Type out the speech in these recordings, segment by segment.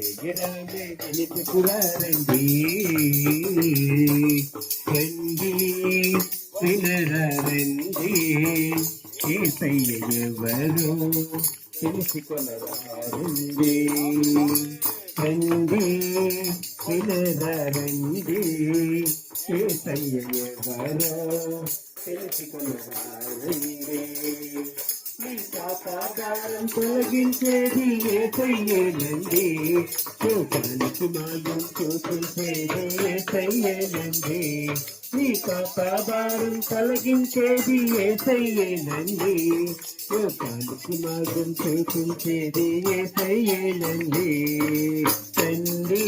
எனக்கு குரலி கண்டி பிணரந்தி இசையவரோ ತಿಳಿಸಿಕೊಳ್ಳಲಾರೇ ಕಂದಿ ಇಳದರಂದಿ ಏತಯ್ಯವರೋ ತಿಳಿಸಿಕೊಳ್ಳಲಾರೇ ఎవరు తెలుసుకొనరండి నీ పాపాగారం తొలగించేది ఏసయ్యేనండి చూపానికి మార్గం చూపించేది ఏసయ్యేనండి నీ పాపాభారం తొలగించేది ఏసయ్యేనండి చూపానికి మార్గం చూపించేది ఏసయ్యేనండి తండ్రి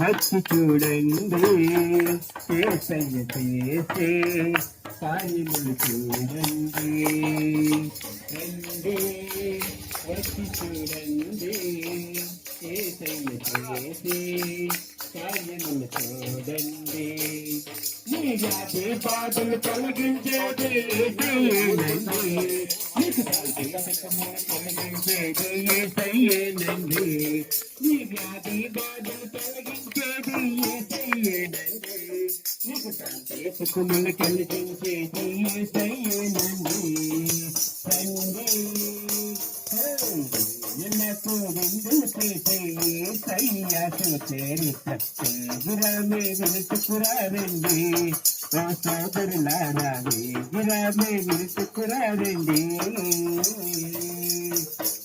వచ్చి చూడండి ఏసయ్య చేసే కార్యములు చూడండి రండి వచ్చి చూడండి ఏసయ్య చేసే కార్యములు చూడండి నీ జాతి బాధలు తొలగించేది ఏసయ్యేనండి నీకు శాంతి సుఖములు కలిగించేది ఏసయ్యేనండి నీ వ్యాధి బాధలు తొలగించేది ఏసయ్యేనండి శాంతి సుఖములు కలిగించేది సయ్యాసు చరిత్ర గురమే విరుచుకురారండి ఓ సోదరులారా గురమే విరుచుకురారండి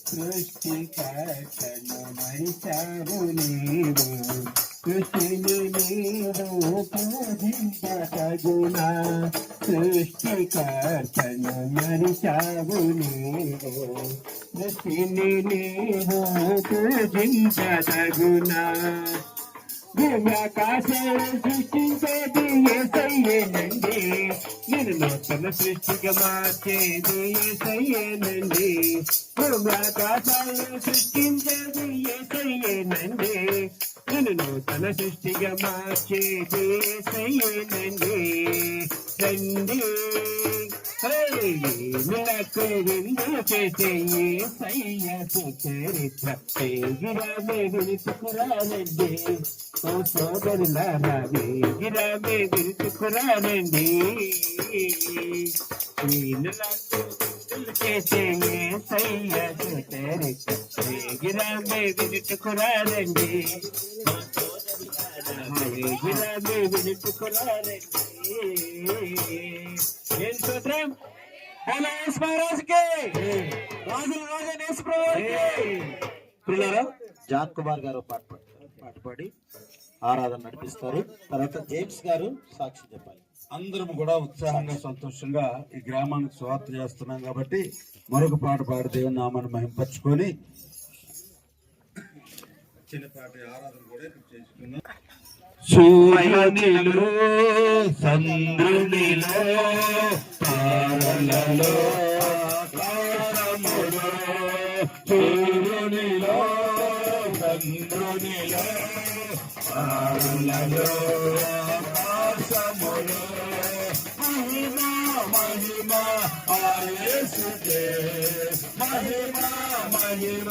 సృష్టికర్తను మరిచారు నీవు కృష్ణుని నీవు పూజించగుణ సృష్టికర్తను మరిచావు నీవు. కృష్ణుని నీవు పూజించగుణ భూమ్యాకాశాలు సృష్టించేది ఏసయ్యేనండి నేను నూతన సృష్టిగా మార్చేది ఏసయ్యేనండి భూమ్యాకాశాలు సృష్టించేది ఏసయ్యేనండి నేను నూతన సృష్టిగా మార్చేది ఏసయ్యేనండి రండి. నాకు విందు చేసే సయ్యసు చరిత్ర వేగిరామే విరుచుకురానండి ఓ సోదరులారా వేగిరామే విరుచుకురానండి నేను నాకు చేసే సయ్యసు చరిత్ర వేగిరామే విరుచుకురానండి జాన్ కుమార్ గారు పాట పాట పాడి ఆరాధన నడిపిస్తారు. తర్వాత జేమ్స్ గారు సాక్షి చెప్పాలి. అందరం కూడా ఉత్సాహంగా సంతోషంగా ఈ గ్రామానికి స్వార్థ చేస్తున్నాం కాబట్టి మరొక పాట పాడి దేవుని నామాన్ని మహింపరచుకొని చిన్నపాటి ఆరాధన కూడా ఇక్కడ చేసుకున్నాం. సూర్యునిలో చంద్రునిలో తారలలో ఆకాశములో సూర్యునిలో చంద్రునిలో తారలలో ఆకాశములో. మహిమ ఆయేసుకే మహిమ మహిమ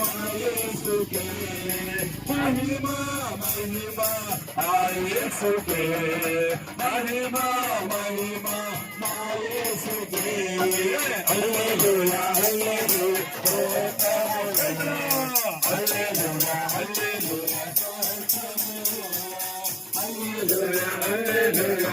మాయేసుకే మహిమ మహిమ ఆయేసుకే మహిమ మహిమ మాయేసుకే హల్లెలూయా హల్లెలూయా హల్లెలూయా హల్లెలూయా హల్లెలూయా హల్లెలూయా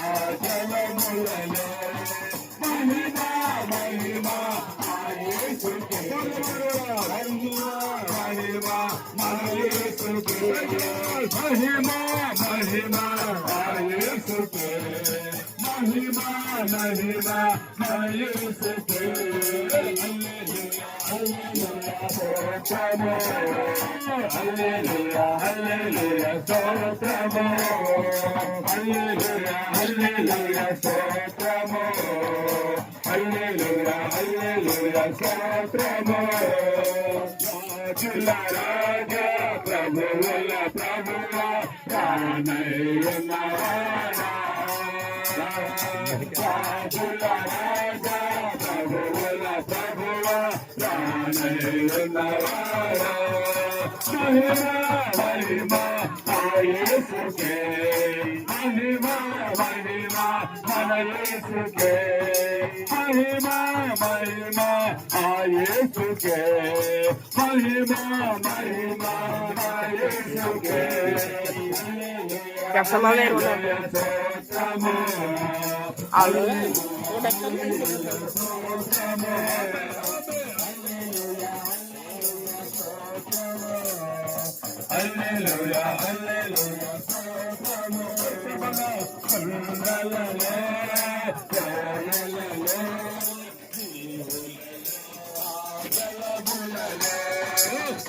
మహిమా మయూసుకే హల్లెలూయా హల్లెలూయా స్తోత్రము హల్లెలూయా హల్లెలూయా స్తోత్రము హల్లెలూయా హల్లెలూయా స్తోత్రము రాజుల రాజా ప్రభువుల ప్రభువ రానయ్యున్నవాడా రాజుల రాజా ప్రభువుల ప్రభువ రానయ్యున్నవాడా మహిమా మహిమా యేసుకే మహిమా మహిమా యేసుకే మహిమా మహిమా ఆ యేసుకే మహిమా మహిమా ఆ యేసుకే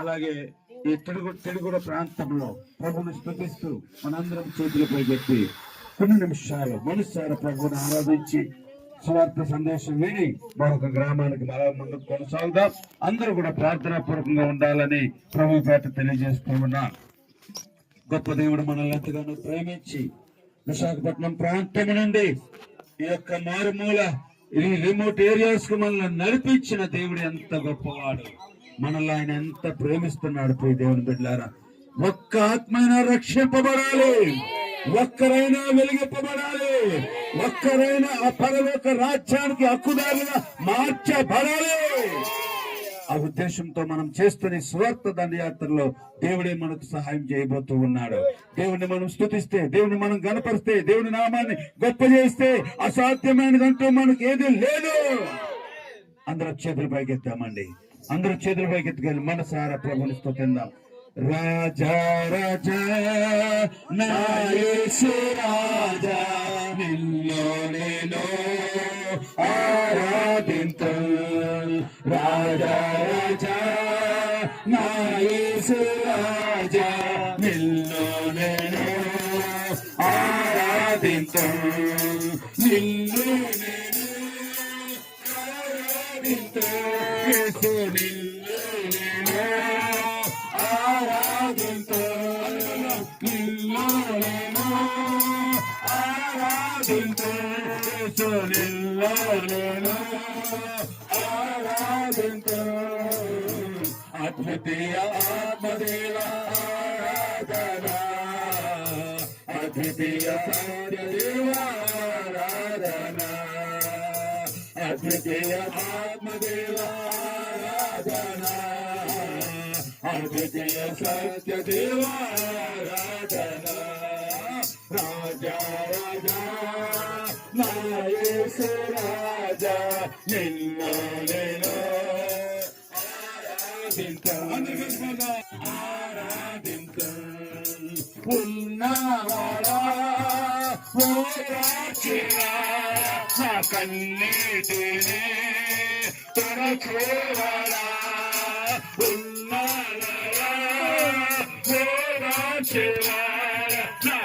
అలాగే ఈ తెలుగు తెలుగుడ ప్రాంతంలో ప్రభుని స్థుతిస్తూ మనందరం చేతులపై పెట్టి కొన్ని నిమిషాలు మనసార ప్రభుని ఆరాధించి సువార్త సందేశం విని మరొక గ్రామానికి మరో ముందుకు కొనసాగుదాం. అందరూ కూడా ప్రార్థనా పూర్వకంగా ఉండాలని ప్రభు పేట తెలియజేస్తూ ఉన్నా. గొప్ప దేవుడు మనల్ని ఎంతగానో ప్రేమించి విశాఖపట్నం ప్రాంతం నుండి ఈ యొక్క మారుమూల ఈ రిమోట్ ఏరియాస్కు మనల్ని నడిపించిన దేవుడు ఎంత గొప్పవాడు. మనల్ని ఆయన ఎంత ప్రేమిస్తున్నాడు పోయి దేవుని బిడ్డారా ఒక్క ఆత్మైనా రక్షింపబడాలి. ఒక్కరైనా వెలిగింపబడాలి. ఒక్కరైనా ఆ పరలోక రాజ్యానికి హక్కుదారుగా మార్చబడాలి. ఆ ఉద్దేశంతో మనం చేస్తున్న స్వార్థ దండయాత్రలో దేవుడే మనకు సహాయం చేయబోతూ ఉన్నాడు. దేవుని మనం స్తుతిస్తే దేవుని మనం గనపరిస్తే దేవుని నామాన్ని గొప్ప చేస్తే అసాధ్యమైనదంటూ మనకు ఏది లేదు. అందరూ చేతులు పైకెత్తామండి. అందరూ చేతులు పైకెత్తుకెళ్ళి మనసారా ప్రభుని స్థుతిందాం రాజా రాజా నాయసు రాజా నిన్ను నేను ఆరాధింత రాజా రాజా నాయసు రాజా నిన్ను నేను ఆరాధింత నిన్ను నేను ఆరాధింత యేసు నిన్ను నేను నిన్ను నేను ఆరాధింతు అద్వితీయ ఆత్మదేవ ఆరాధన అద్వితీయ సత్యదేవ ఆరాధన అద్వితీయ ఆత్మదేవ ఆరాధన అద్వితీయ సత్యదేవ ఆరాధన రాజా రాజా నాయసు రాజా నిన్ను నేను ఆరాధించ ఆరాధించ ఉన్నవాడా ఓదార్చినా నా కన్నీటిని తొడచేవాడా ఉన్నవాడా ఓదార్చివాడా నా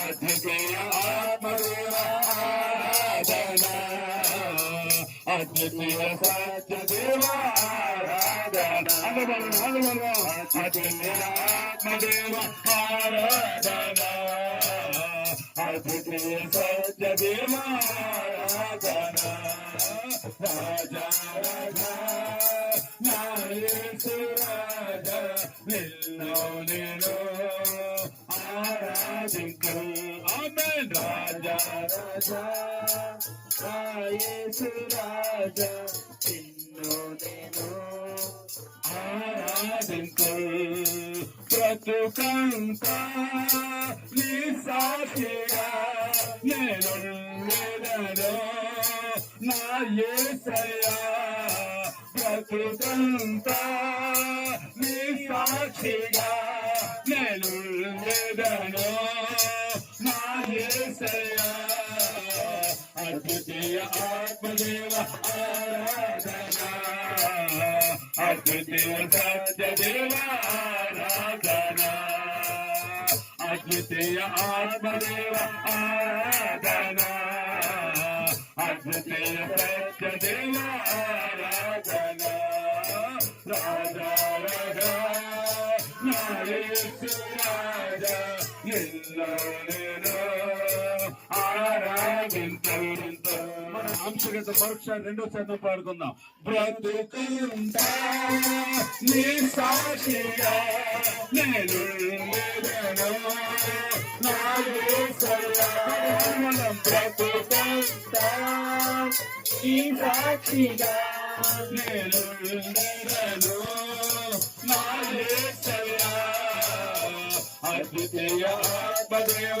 అద్వితీయ ఆత్మదేవ ఆరాధన. అద్వితీయ సత్యదేవ అద్వితీయ ఆత్మదేవ ఆరాధన నాయసు నిన్ను నేను ఆరాధించు ఆమెన్. రాజా రాజా నాయసు రాజా నిన్ను నేను ఆరాధించు బ్రతుకంతా నీ సాక్షిగా నేను వేదనో నా బ్రతుకంతా ఆత్మదేవ ఆరాధన. అద్వితీయ సత్యదేవ ఆరాధన. అద్వితీయ ఆత్మదేవ ఆరాధన. అద్వితీయ సత్యదేవ ఆరాధన. రాజా రాజా నాయసు రాజా. నిల్లనే అంశగత పరీక్ష రెండో శాతం పాడుకుందాం. బ్రతుకుంటా నీ సాక్షిగా నేను బ్రతుకుంటా నీ సాక్షిగా నేను అద్వితీయ ఆత్మదేవ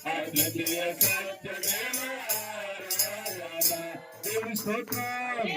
అద్వితీయ స్తోత్రం.